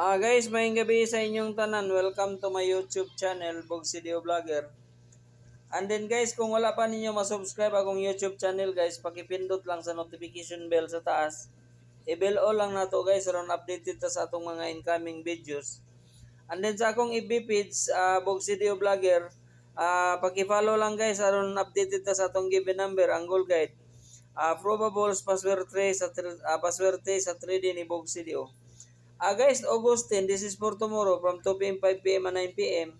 Ah guys, mayong gabi sa inyong tanan. Welcome to my YouTube channel, Bog Video Vlogger. And then guys, kung wala pa ninyo ma-subscribe akong YouTube channel guys, pakipindot lang sa notification bell sa taas. I-bell all lang nato guys, aron updated ta sa atong mga incoming videos. And then sa akong FB page, uh, Bog Vlogger, ah paki-follow lang guys, aron updated ta sa atong given number, ang goal guide. Ah probables paswerte sa tr- ah, paswerte sa 3D ni Bog Video. Ah guys, August 10, this is for tomorrow from 2 p.m., 5 p.m. and 9 p.m.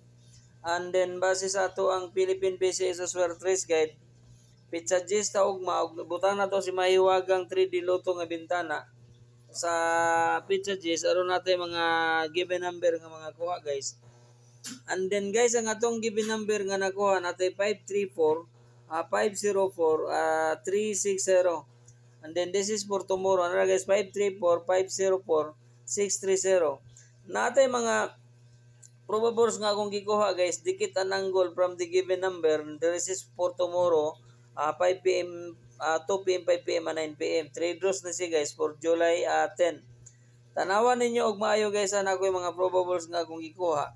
And then base sa ato ang Philippine PCS Swear Trace Guide, Pizza Gis ta ugma ug butang na to si mahiwagang 3D luto nga bintana sa Pizza Gis aron natin mga given number nga mga kuha guys. And then guys, ang atong given number nga nakuha natin 534 ah 504 ah 360. And then this is for tomorrow. Ano guys? 534 504 630. Natay mga probables nga akong gikuha guys, dikit ang angle from the given number. This is for tomorrow, ah 5 p.m., ah 2 p.m., 5 p.m., and 9 p.m. Trade draws na siya guys for July ah 10. Tanawan ninyo og maayo guys ana ko mga probables nga akong gikuha.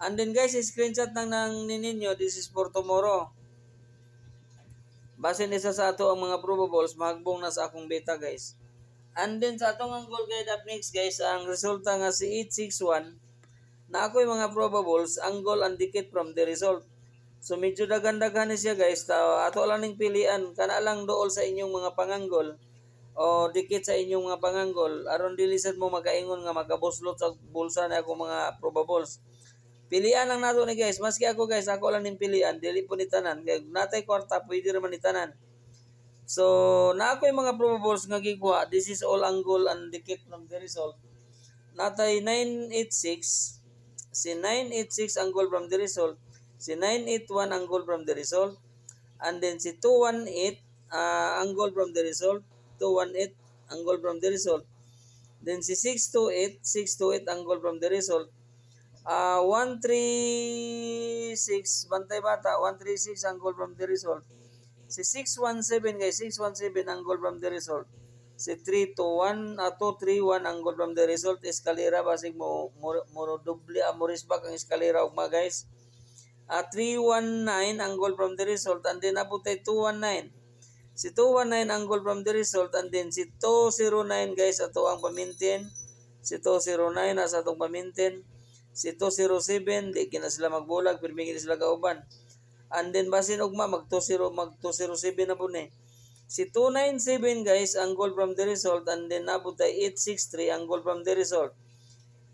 And then guys, screenshot lang nang ninyo, this is for tomorrow. Base nisa sa ato ang mga probables, mahagbong na sa akong beta guys. And then sa atong ang goal guide up next guys, ang resulta nga si 861 na ako yung mga probables, ang goal ang dikit from the result. So medyo daghan-daghan ni siya guys, ta ato lang ning pilian kana lang dool sa inyong mga panganggol o dikit sa inyong mga panganggol aron dili sad mo makaingon nga makabuslot sa bulsa na ako mga probables. Pilian lang nato ni guys, maski ako guys, ako lang ning pilian, dili po ni tanan. Kay natay kwarta pwede ra man ni tanan. So, na ako yung mga probables nga gikuha. This is all angle and dikit from the result. Natay 986. Si 986 angle from the result. Si 981 angle from the result. And then si 218 uh, angle from the result. 218 angle from the result. Then si 628, 628 angle from the result. Ah, 136 bantay bata, 136 angle from the result. Si 617 guys, 617 angle from the result. Si 321 uh, 231 angle from the result eskalera basig mo mo, doble uh, mo risbak ang eskalera ugma guys. Ah 319 angle from the result and then abutay 219. Si 219 angle from the result and then si 209 guys ato ang pamintin. Si 209 asa atong pamintin. Si 207 di kina magbulag pero sila kauban. And then basin ugma mag 20 mag 207 na po ni. Si 297 guys ang goal from the result and then nabot ay 863 ang goal from the result.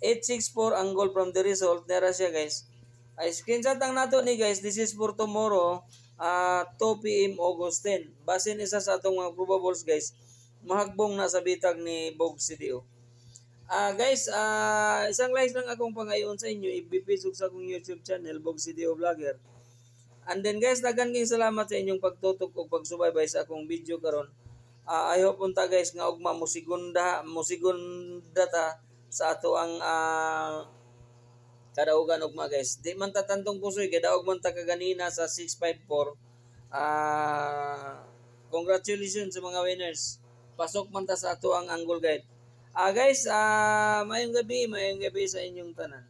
864 ang goal from the result nera siya guys. Ay screenshot ang nato ni guys this is for tomorrow uh, 2 PM August 10. Basin isa sa atong mga probables guys. Mahagbong na sa bitag ni Bog CDO. Ah guys, ah isang likes lang akong pangayon sa inyo. Ibipisog sa akong YouTube channel Bog CDO Vlogger. And then guys, dagan kayong salamat sa inyong pagtutok o pagsubaybay sa akong video karon. Ah I hope unta guys nga ugma mo sigunda, mo sigunda ta sa ato ang ah kadaugan ugma guys. Di man ta tantong pusoy, kadaog man ta kaganina sa 654. Ah congratulations sa mga winners. Pasok man ta sa ato ang angle guide. Ah guys, ah mayong gabi, mayong gabi sa inyong tanan.